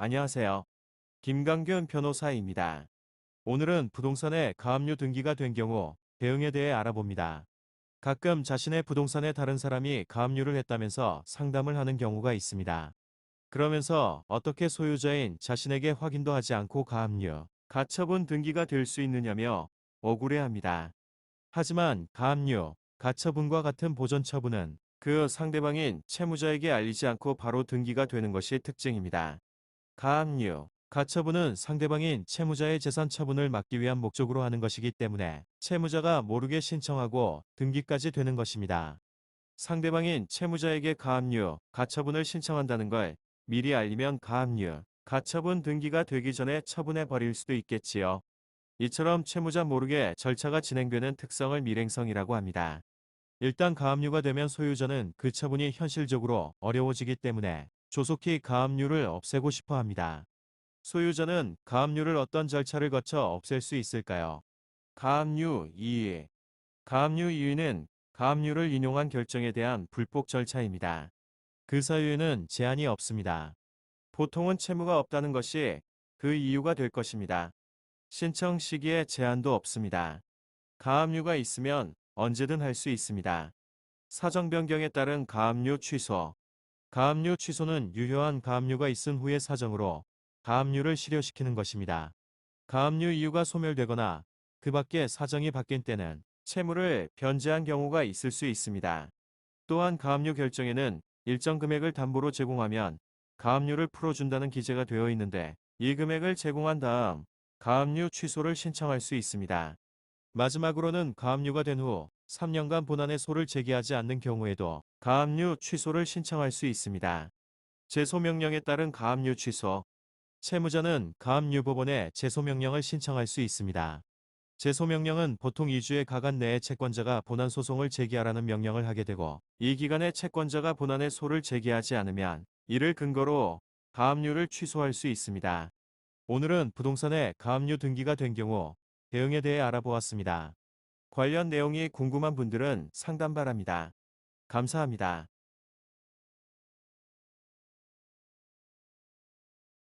안녕하세요. 김강균 변호사입니다. 오늘은 부동산의 가압류 등기가 된 경우 대응에 대해 알아봅니다. 가끔 자신의 부동산에 다른 사람이 가압류를 했다면서 상담을 하는 경우가 있습니다. 그러면서 어떻게 소유자인 자신에게 확인도 하지 않고 가압류, 가처분 등기가 될 수 있느냐며 억울해합니다. 하지만 가압류, 가처분과 같은 보전 처분은 그 상대방인 채무자에게 알리지 않고 바로 등기가 되는 것이 특징입니다. 가압류, 가처분은 상대방인 채무자의 재산 처분을 막기 위한 목적으로 하는 것이기 때문에 채무자가 모르게 신청하고 등기까지 되는 것입니다. 상대방인 채무자에게 가압류, 가처분을 신청한다는 걸 미리 알리면 가압류, 가처분 등기가 되기 전에 처분해 버릴 수도 있겠지요. 이처럼 채무자 모르게 절차가 진행되는 특성을 밀행성이라고 합니다. 일단 가압류가 되면 소유자는 그 처분이 현실적으로 어려워지기 때문에 조속히 가압류를 없애고 싶어 합니다. 소유자는 가압류를 어떤 절차를 거쳐 없앨 수 있을까요? 가압류 이의 가압류 이의는 가압류를 인용한 결정에 대한 불복 절차입니다. 그 사유에는 제한이 없습니다. 보통은 채무가 없다는 것이 그 이유가 될 것입니다. 신청 시기에 제한도 없습니다. 가압류가 있으면 언제든 할 수 있습니다. 사정 변경에 따른 가압류 취소 가압류 취소는 유효한 가압류가 있은 후의 사정으로 가압류를 실효시키는 것입니다. 가압류 이유가 소멸되거나 그 밖에 사정이 바뀐 때는 채무를 변제한 경우가 있을 수 있습니다. 또한 가압류 결정에는 일정 금액을 담보로 제공하면 가압류를 풀어준다는 기재가 되어 있는데 이 금액을 제공한 다음 가압류 취소를 신청할 수 있습니다. 마지막으로는 가압류가 된 후 3년간 본안에 소를 제기하지 않는 경우에도 가압류 취소를 신청할 수 있습니다. 제소명령에 따른 가압류 취소 채무자는 가압류 법원에 제소명령을 신청할 수 있습니다. 제소명령은 보통 2주의 가간 내에 채권자가 본안 소송을 제기하라는 명령을 하게 되고 이 기간에 채권자가 본안에 소를 제기하지 않으면 이를 근거로 가압류를 취소할 수 있습니다. 오늘은 부동산에 가압류 등기가 된 경우 대응에 대해 알아보았습니다. 관련 내용이 궁금한 분들은 상담 바랍니다. 감사합니다.